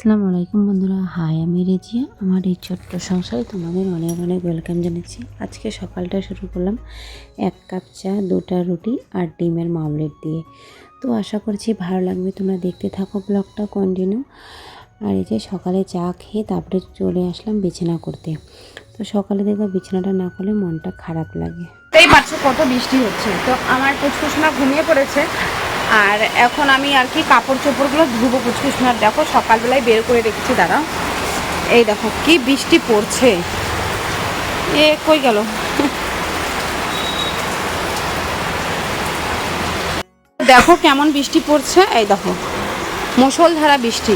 আসসালামু আলাইকুম বন্ধুরা। হাই, আমি রেজিয়া। আমার এই ছোট্ট সংসারে তোমাদের অনেক অনেক ওয়েলকাম জানাচ্ছি। আজকে সকালটা শুরু করলাম এক কাপ চা, দুটা রুটি আর ডিমের মামলেট দিয়ে। তো আশা করছি ভালো লাগবে। তোমরা দেখতে থাকো ব্লগটা কন্টিনিউ আর এই যে সকালে চা খেয়ে তারপরে চলে আসলাম বিছানা করতে। তো সকালে দেখো বিছানাটা না করলে মনটা খারাপ লাগে। বুঝতেই পারছ কত বৃষ্টি হচ্ছে। তো আমার পুচকুসোনা ঘুমিয়ে পড়েছে। আর এখন আমি আর কি কাপড় চোপড়গুলো ধুবো না, দেখো সকালবেলায় বের করে রেখেছি দাঁড়াও এই দেখো, কি বৃষ্টি পড়ছে। এ কই গেল? দেখো কেমন বৃষ্টি পড়ছে, এই দেখো, মুষলধারা বৃষ্টি।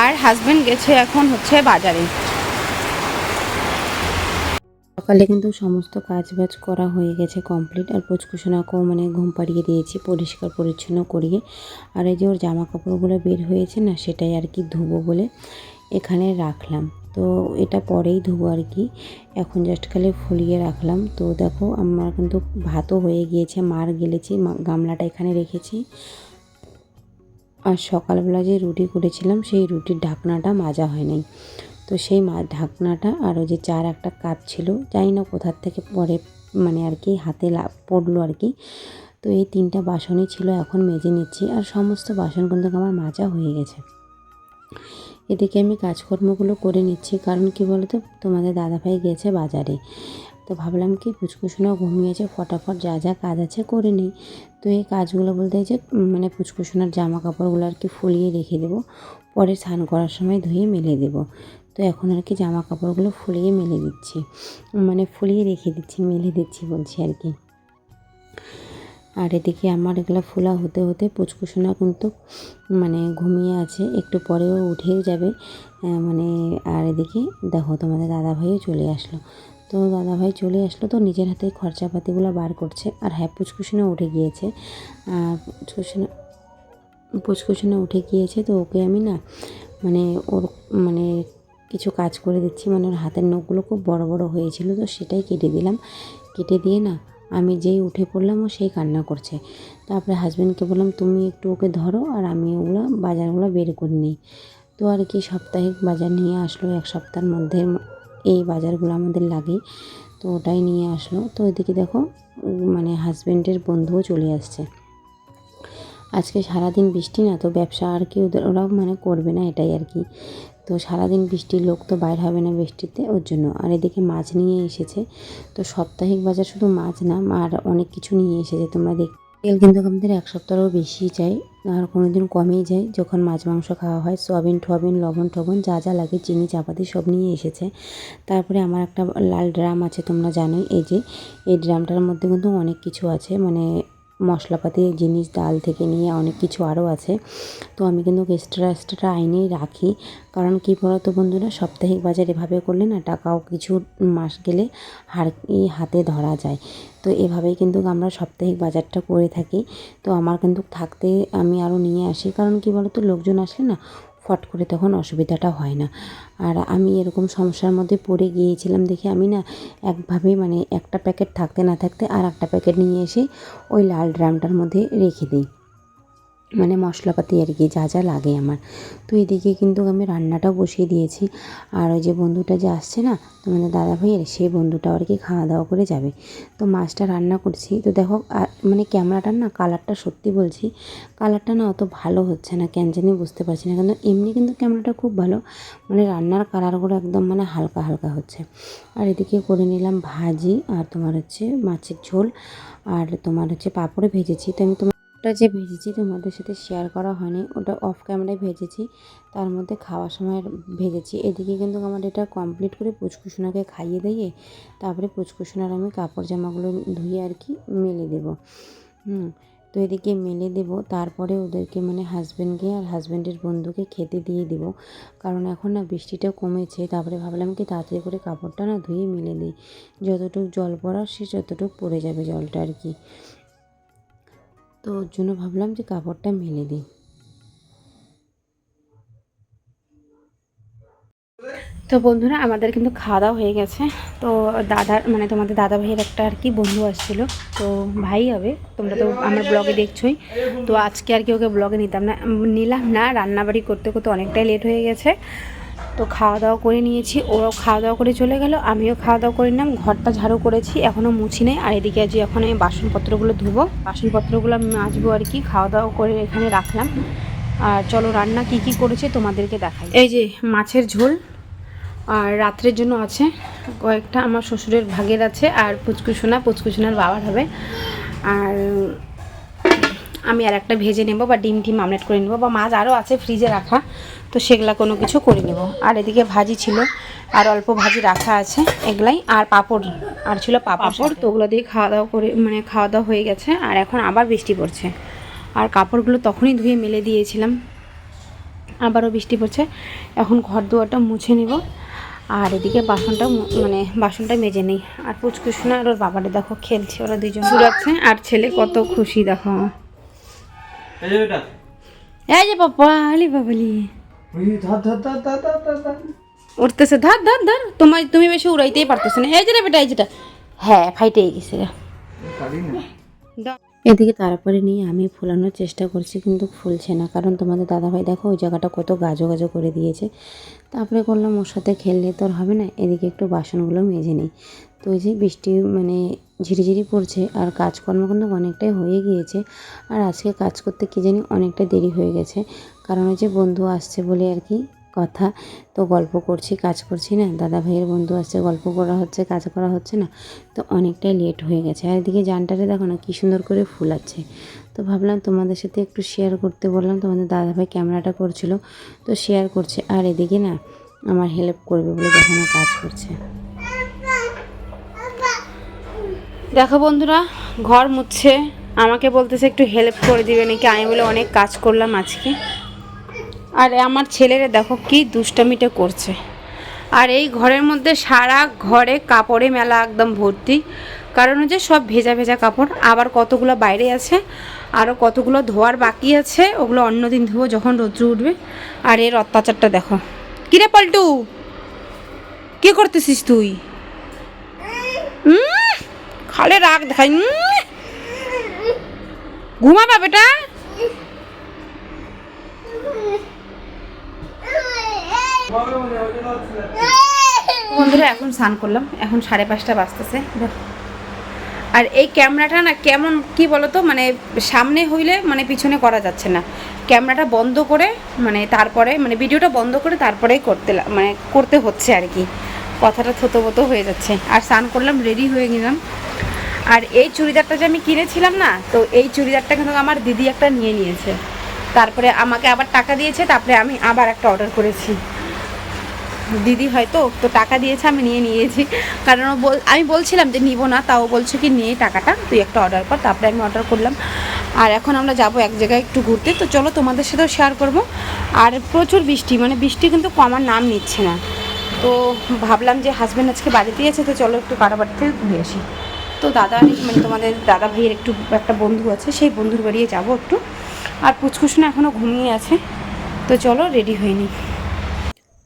আর হাজবেন্ড গেছে এখন হচ্ছে বাজারে। সকালে কিন্তু সমস্ত কাজ বাজ করা হয়ে গেছে কমপ্লিট আর পুচকুসোনাকেও মানে ঘুম পাড়িয়ে দিয়েছি, পরিষ্কার পরিচ্ছন্ন করিয়ে। আর এই যে ওর জামা কাপড়গুলো বের হয়েছে না, সেটাই আর কি ধুবো বলে এখানে রাখলাম। তো এটা পরেই ধুবো আর কি। এখন জাস্ট খালি ফুলিয়ে রাখলাম। তো দেখো আমার কিন্তু ভাতও হয়ে গিয়েছে, মার গেলেছি গামলাটা এখানে রেখেছি। আর সকালবেলা যে রুটি করেছিলাম, সেই রুটির ঢাকনাটা মাজা হয় নাই তো সেই মা ঢাকনাটা আর ওই যে চার একটা কাপ ছিল, জানি না কোথার থেকে পরে মানে আর কি হাতে পড়ল আর কি। তো এই তিনটা বাসনই ছিল, এখন মেজে নিচ্ছি আর সমস্ত বাসন কিন্তু আমার মাজা হয়ে গেছে। এদিকে আমি কাজকর্মগুলো করে নিচ্ছি, কারণ কি বলতো, তোমাদের দাদাভাই গেছে বাজারে। তো ভাবলাম কি পুচকুসোনাও ঘুমিয়েছে, ফটাফট যা যা কাজ আছে করে নিই। তো এই কাজগুলো বলতে যে মানে পুচকুসোনার জামা কাপড়গুলো আর কি ফুলিয়ে রেখে দেবো, পরে স্নান করার সময় ধুয়ে মেলে দেবো। তো এখন আর কি জামা কাপড়গুলো ফুলিয়ে মেলে দিচ্ছি। মানে ফুলিয়ে রেখে দিচ্ছি, মেলে দিচ্ছি বলছি আর কি। আর এদিকে আমার এগুলো ফোলা হতে হতে পুচকুসোনা কিন্তু মানে ঘুমিয়ে আছে, একটু পরেও উঠেও যাবে। মানে আর এদিকে দেখো তোমাদের দাদাভাইও চলে আসলো। তো দাদাভাই চলে আসলো তো নিজের হাতে খরচাপাতিগুলো বার করছে। আর হ্যাঁ পুচকুসোনা উঠে গিয়েছে। আর পুচকুসোনা পুচকুসোনা উঠে গিয়েছে তো ওকে আমি না মানে ওর মানে কিছু কাজ করে দিচ্ছি। মানে ওর হাতের নখগুলো খুব বড় বড় হয়েছিল তো সেটাই কেটে দিলাম। কেটে দিয়ে না আমি যেই উঠে পড়লাম ও সেই কান্না করছে। তারপরে হাজব্যান্ডকে বললাম, তুমি একটু ওকে ধরো আর আমি ওগুলো, বাজারগুলো বের করে নিই। তো আর কি সাপ্তাহিক বাজার নিয়ে আসলো, এক সপ্তাহের মধ্যে এই বাজারগুলো আমাদের লাগে তো ওটাই নিয়ে আসলো। তো এদিকে দেখো মানে হাজব্যান্ডের বন্ধুও চলে আসছে। আজকে সারাদিন বৃষ্টি না, তো ব্যবসা আর কি ওদের, ওরাও মানে করবে না এটাই আর কি। তো সারাদিন বৃষ্টির লোক তো বাইর হবে না বৃষ্টিতে, ওর জন্য। আর এদিকে মাছ নিয়ে এসেছে। তো সাপ্তাহিক বাজার শুধু মাছ না, আর অনেক কিছু নিয়ে এসেছে। তোমরা দেখ তেল কিন্তু আমাদের এক সপ্তাহেরও বেশি যায় আর কোনো দিন কমেই যায়। যখন মাছ, মাংস খাওয়া হয়, সয়াবিন টবিন লবণ, টবণ, যা যা লাগে, চিনি, চাপাতি সব নিয়ে এসেছে। তারপরে আমার একটা লাল ড্রাম আছে, তোমরা জানোই। এই যে, এই ড্রামটার মধ্যে কিন্তু অনেক কিছু আছে। মানে মশলাপাতি, জিনিস, ডাল থেকে নিয়ে অনেক কিছু আরও আছে। তো আমি কিন্তু এক্সট্রা এক্সট্রা আইনেই রাখি। কারণ কী বলতো বন্ধুরা, সাপ্তাহিক বাজার এভাবে করলে না টাকাও কিছু মাস গেলে হার হাতে ধরা যায়। তো এভাবেই কিন্তু আমরা সাপ্তাহিক বাজারটা করে থাকি। তো আমার কিন্তু থাকতে আমি আরও নিয়ে আসি। কারণ কী বলতো, লোকজন আসলে না ফট করে তখন অসুবিধাটা হয় না। আর আমি এরকম সমস্যার মধ্যে পড়ে গিয়েছিলাম দেখে আমি না একভাবে মানে একটা প্যাকেট থাকতে না থাকতে আর একটা প্যাকেট নিয়ে এসে ওই লাল ড্রামটার মধ্যে রেখে দিই। মানে মশলাপাতি আর কি, যা যা লাগে আমার। তো এদিকে কিন্তু আমি রান্নাটাও বসিয়ে দিয়েছি। আর ওই যে বন্ধুটা যে আসছে না তোমাদের দাদা ভাইয়ের সেই বন্ধুটাও আর কি খাওয়া দাওয়া করে যাবে। তো মাছটা রান্না করছি। তো দেখো মানে ক্যামেরাটার না, কালারটা সত্যি বলছি, কালারটা না অত ভালো হচ্ছে না, কেন জানি বুঝতে পারছি না। কিন্তু এমনি কিন্তু ক্যামেরাটা খুব ভালো মানে রান্নার কালারগুলো একদম মানে হালকা হালকা হচ্ছে। আর এদিকে করে নিলাম ভাজি, আর তোমার হচ্ছে মাছের ঝোল, আর তোমার হচ্ছে পাঁপড়ে ভেজেছি। তো আমি তোমার ওটা যে ভেজেছি তোমাদের সাথে শেয়ার করা হয়নি, ওটা অফ ক্যামেরায় ভেজেছি। তার মধ্যে খাওয়ার সময় ভেজেছি। এদিকে কিন্তু আমার এটা কমপ্লিট করে পুচকুসোনাকে খাইয়ে দিয়ে, তারপরে পুচকুসোনার আমি কাপড় জামাগুলো ধুয়ে আর কি মেলে দেবো। হুম, তো এদিকে মেলে দেব। তারপরে ওদেরকে মানে হাজব্যান্ডকে আর হাজব্যান্ডের বন্ধুকে খেতে দিয়ে দেবো। কারণ এখন না বৃষ্টিটা কমেছে, তারপরে ভাবলাম কি তাড়াতাড়ি করে কাপড়টা না ধুয়ে মেলে দিই। যতটুকু জল পড়ার, সে যতটুকু পড়ে যাবে জলটা আর কি। তো ওর জন্য ভাবলাম যে কাপড়টা মেলে দিই। তো বন্ধুরা, আমাদের কিন্তু খাওয়া দাওয়া হয়ে গেছে। তো দাদার মানে তোমাদের দাদা ভাইয়ের একটা আর কি বন্ধু আসছিল। তো ভাই হবে, তোমরা তো আমার ব্লগে দেখছোই। তো আজকে আর কি ওকে ব্লগে নিতাম না, নিলাম না। রান্নাবাড়ি করতে করতে অনেকটাই লেট হয়ে গেছে। তো খাওয়া দাওয়া করে নিয়েছি, ওরাও খাওয়া দাওয়া করে চলে গেল, আমিও খাওয়া দাওয়া করে নিলাম, ঘরটা ঝাড়ু করেছি এখনও মুছি নেই, আর এদিকে আজ এখন আমি বাসনপত্রগুলো ধুবো, বাসনপত্রগুলো আমি মাজবো আর কি, খাওয়া দাওয়া করে এখানে রাখলাম। আর চলো, রান্না কি কি করেছে তোমাদেরকে দেখাই। এই যে মাছের ঝোল, আর রাত্রের জন্য আছে কয়েকটা, আমার শ্বশুরের ভাগের আছে, আর পুচকুসোনা পুচকুসোনার বাবার হবে। আর আমি আর একটা ভেজে নেব বা ডিম টিম আমলেট করে নেব, বা মাছ আরও আছে ফ্রিজে রাখা। তো সেগুলা কোনো কিছু করে নেব আর এদিকে ভাজি ছিল আর অল্প ভাজি রাখা আছে এগুলাই আর পাঁপড় আর ছিল পাঁপড় তো? ওগুলো দিয়ে খাওয়া দাওয়া করে মানে খাওয়া দাওয়া হয়ে গেছে আর এখন আবার বৃষ্টি পড়ছে। আর কাপড়গুলো তখনই ধুয়ে মেলে দিয়েছিলাম আবারও বৃষ্টি পড়ছে। এখন ঘর দুয়ারটা মুছে নিব আর এদিকে বাসনটা মানে বাসনটা মেজে নেই। আর পুচকুসোনা আর ওর বাবাটা দেখো খেলছে ওরা দুজন চুরাচ্ছে আর ছেলে কত খুশি দেখো। এই যে বেটা। এই যে বাবা আলি বাবালি। উঠতেছে, ধর ধর ধর। তোমার তুমি বেশি উড়াইতেই পারতেছে না। এই যে বেটা, এই যেটা হ্যাঁ ফাইটেই গেছে। এদিকে তারপরে নিয়ে আমি ফুলানোর চেষ্টা করছি, কিন্তু ফুলছে না। কারণ তোমাদের দাদাভাই দেখো, ওই জায়গাটা কত গাজো গাজো করে দিয়েছে। তারপরে করলাম ওর সাথে খেললে তো আর হবে না। এদিকে একটু বাসনগুলো মেজে নিই। তো ওই যে বৃষ্টি মানে ঝিরিঝিরি পড়ছে, আর কাজকর্ম কিন্তু অনেকটাই হয়ে গিয়েছে। আর আজকে কাজ করতে কি জানি অনেকটা দেরি হয়ে গেছে। কারণ ওই যে বন্ধু আসছে বলে আর কি কথা। তো গল্প করছি, কাজ করছি না। দাদা ভাইয়ের বন্ধু আসছে, গল্প করা হচ্ছে, কাজ করা হচ্ছে না। তো অনেকটাই লেট হয়ে গেছে। আর এদিকে জানটারে দেখো না, কী সুন্দর করে ফুল আছে তো ভাবলাম তোমাদের সাথে একটু শেয়ার করতে বললাম। তোমাদের দাদা ভাই ক্যামেরাটা করছিল, তো শেয়ার করছে। আর এদিকে না, আমার হেল্প করবে বলে দেখো না কাজ করছে। দেখো বন্ধুরা, ঘর মুছছে। আমাকে বলতেছে একটু হেল্প করে দিবে নাকি? আমি বলে অনেক কাজ করলাম আজকে। আর আমার ছেলেরা দেখো কি দুষ্টামিটা করছে। আর এই ঘরের মধ্যে সারা ঘরে কাপড়ে মেলা একদম ভর্তি। কারণ হচ্ছে সব ভেজা ভেজা কাপড়, আবার কতগুলো বাইরে আছে আরও কতগুলো ধোয়ার বাকি আছে, ওগুলো অন্য দিন ধোবো যখন রৌদ্র উঠবে। আর এর অত্যাচারটা দেখো। কিরে পাল্টু? কি করতেছিস তুই? খালে রাগ দেখাই। ঘুমাবা বেটা। বন্ধুরা, এখন স্নান করলাম। এখন সাড়ে পাঁচটা বাজতেছে। আর এই ক্যামেরাটা না কেমন, কি বলতো? মানে সামনে হইলে মানে পিছনে করা যাচ্ছে না। ক্যামেরাটা বন্ধ করে মানে তারপরে মানে ভিডিওটা বন্ধ করে তারপরেই করতে মানে করতে হচ্ছে আর কি। কথাটা থতবত হয়ে যাচ্ছে। আর স্নান করলাম রেডি হয়ে গেলাম। আর এই চুড়িদারটা যে আমি কিনেছিলাম না, তো এই চুড়িদারটা কিন্তু আমার দিদি একটা নিয়ে নিয়েছে। তারপরে আমাকে আবার টাকা দিয়েছে, তারপরে আমি আবার একটা অর্ডার করেছি। দিদি হয়তো, তো টাকা দিয়েছে, আমি নিয়ে নিয়েছি। কারণ ও বল, আমি বলছিলাম যে নিব না, তাও বলছে কি নিয়ে টাকাটা, তুই একটা অর্ডার কর। তারপরে আমি অর্ডার করলাম। আর এখন আমরা যাব এক জায়গায় একটু ঘুরতে। তো চলো তোমাদের সাথেও শেয়ার করব। আর প্রচুর বৃষ্টি মানে বৃষ্টি কিন্তু কমার নাম নিচ্ছে না। তো ভাবলাম যে হাজব্যান্ড আজকে বাড়িতেই আছে, তো চলো একটু কারাবাড়ি থেকে ঘুরে আসি। তো দাদা মানে তোমাদের দাদা ভাইয়ের একটু, একটা বন্ধু আছে, সেই বন্ধুর বাড়িয়ে যাব একটু। আর পুচকুসনা এখনও ঘুমিয়ে আছে। তো চলো রেডি হয়ে নিই।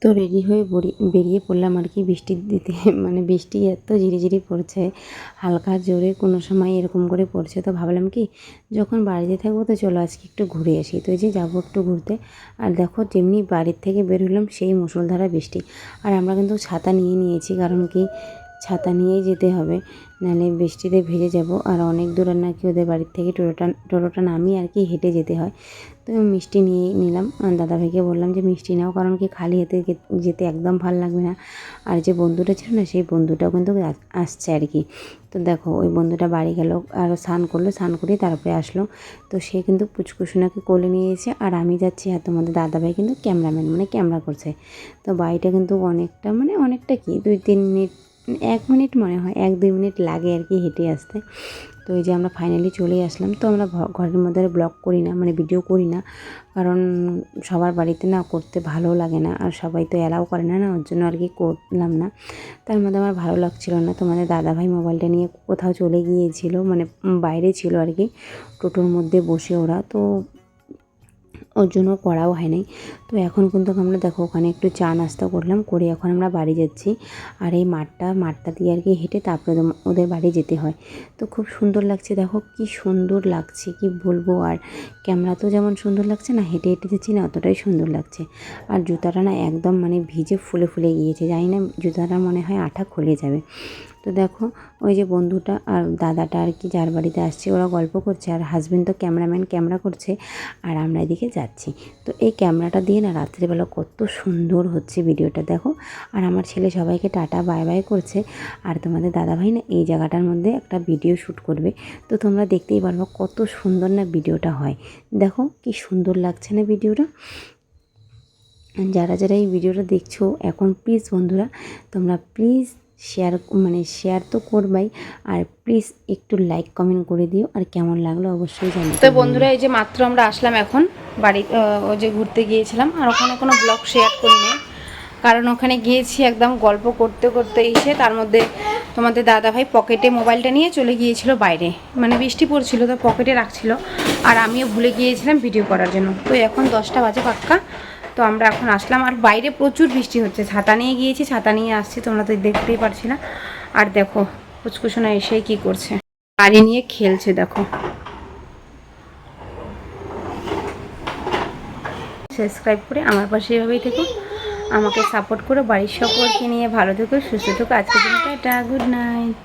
তো রেডি হয়ে বেরিয়ে পড়লাম আর কি বৃষ্টি দিতে। মানে বৃষ্টি এত ঝিরিঝিরি পড়ছে, হালকা জোরে কোনো সময় এরকম করে পড়ছে। তো ভাবলাম কি, যখন বাড়িতে থাকব তো চলো আজকে একটু ঘুরে আসি। তো এই যে যাব একটু ঘুরতে। আর দেখো যেমনি বাড়ির থেকে বের হলাম সেই মুসলধারা বৃষ্টি। আর আমরা কিন্তু ছাতা নিয়ে নিয়েছি, কারণ কি ছাতা নিয়েই যেতে হবে। নাহলে বৃষ্টিতে ভেজে যাব। আর অনেক দূর আর নাকি ওদের বাড়ির থেকে টোটোটা টোটোটা নামিয়ে আর কি হেঁটে যেতে হয়। তো মিষ্টি নিয়ে নিলাম। দাদাভাইকে বললাম যে, মিষ্টি নাও, কারণ কি খালি গে- যেতে একদম ভালো লাগবে না। আর যে বন্ধুটা ছিল না, সেই বন্ধুটাও কিন্তু আসছে আর কি। তো দেখো, ওই বন্ধুটা বাড়ি গেল আর স্নান করল, স্নান করে তারপরে আসলো। তো সে কিন্তু পুচকুসোনাকে কোলে নিয়ে এসে, আর আমি যাচ্ছি। আর তোমাদের দাদাভাই কিন্তু ক্যামেরাম্যান মানে ক্যামেরা করছে। তো বাড়িটা কিন্তু অনেকটা মানে অনেকটা কি, দুই তিন মিনিট এক মিনিট মনে হয়, এক দুই মিনিট লাগে আর কি হেঁটে আসতে। তো এই যে আমরা ফাইনালি চলে আসলাম। তো আমরা ঘরের মধ্যে ব্লগ করি না মানে ভিডিও করি না। কারণ সবার বাড়িতে না করতে ভালো লাগে না। আর সবাই তো অ্যালাউ করে না না, ওর জন্য আর কি করলাম না। তার মধ্যে আমার ভালো লাগছিল না। তোমাদের দাদাভাই মোবাইলটা নিয়ে কোথাও চলে গিয়েছিল মানে বাইরে ছিল আর কি। টোটোর মধ্যে বসে ওরা। তো ওর জন্য করাও হয় নাই। তো এখন কিন্তু আমরা দেখো ওখানে একটু চা নাস্তা করলাম, করে এখন আমরা বাড়ি যাচ্ছি। আর এই মাঠটা মাঠটা দিয়ে আর কি হেঁটে তারপরে ওদের- বাড়ি যেতে হয়। তো খুব সুন্দর লাগছে, দেখো কি সুন্দর লাগছে, কি বলব আর ক্যামেরা তো যেমন সুন্দর লাগছে না, হেঁটে হেঁটে যাচ্ছি না, অতটাই সুন্দর লাগছে। আর জুতাটা না একদম মানে ভিজে ফুলে ফুলে গিয়েছে, জানি না জুতাটা মনে হয় আঠা খুলে যাবে। তো দেখো, ওই যে বন্ধুটা আর দাদাটা আর কি যার বাড়িতে আসছে, ওরা গল্প করছে আর হাজব্যান্ড তো ক্যামেরাম্যান ক্যামেরা করছে আর আমরা এদিকে যাচ্ছি। তো এই ক্যামেরাটা দিয়ে না রাত্রিবেলা কত সুন্দর হচ্ছে ভিডিওটা দেখো। আর আমার ছেলে সবাইকে টাটা বাই বাই করছে। আর তোমাদের দাদাভাই না এই জায়গাটার মধ্যে একটা ভিডিও শ্যুট করবে। তো তোমরা দেখতেই পারব কত সুন্দর না ভিডিওটা হয়। দেখো কি সুন্দর লাগছে না ভিডিওটা যারা যারা এই ভিডিওটা দেখছ, এখন প্লিজ বন্ধুরা, তোমরা প্লিজ শেয়ার মানে শেয়ার তো করবাই। আর প্লিজ একটু লাইক কমেন্ট করে দিও। আর কেমন লাগল অবশ্যই জানি তো বন্ধুরা, এই যে মাত্র আমরা আসলাম এখন বাড়ি ওই যে ঘুরতে গিয়েছিলাম। আর ওখানে কোনো ব্লগ শেয়ার করিনি। কারণ ওখানে গিয়েছি একদম গল্প করতে করতে এসে তার মধ্যে তোমাদের দাদাভাই পকেটে মোবাইলটা নিয়ে চলে গিয়েছিল বাইরে। মানে বৃষ্টি পড়ছিল তো পকেটে রাখছিল। আর আমিও ভুলে গিয়েছিলাম ভিডিও করার জন্য। তো এখন দশটা বাজে পাক্কা। তো আমরা এখন আসলাম। আর বাইরে প্রচুর বৃষ্টি হচ্ছে। ছাতা নিয়ে গিয়েছি, ছাতা নিয়ে আসছি, তোমরা তো দেখতেই পারছি না। আর দেখো কুচকুচনা এসেই কি করছে। গাড়ি নিয়ে খেলছে, দেখো। সাবস্ক্রাইব করে আমার পাশে এভাবেই থেকো। আমাকে সাপোর্ট করো। বাড়ির সকলকে নিয়ে ভালো থেকো, সুস্থ থেকো। দিনটা গুড নাইট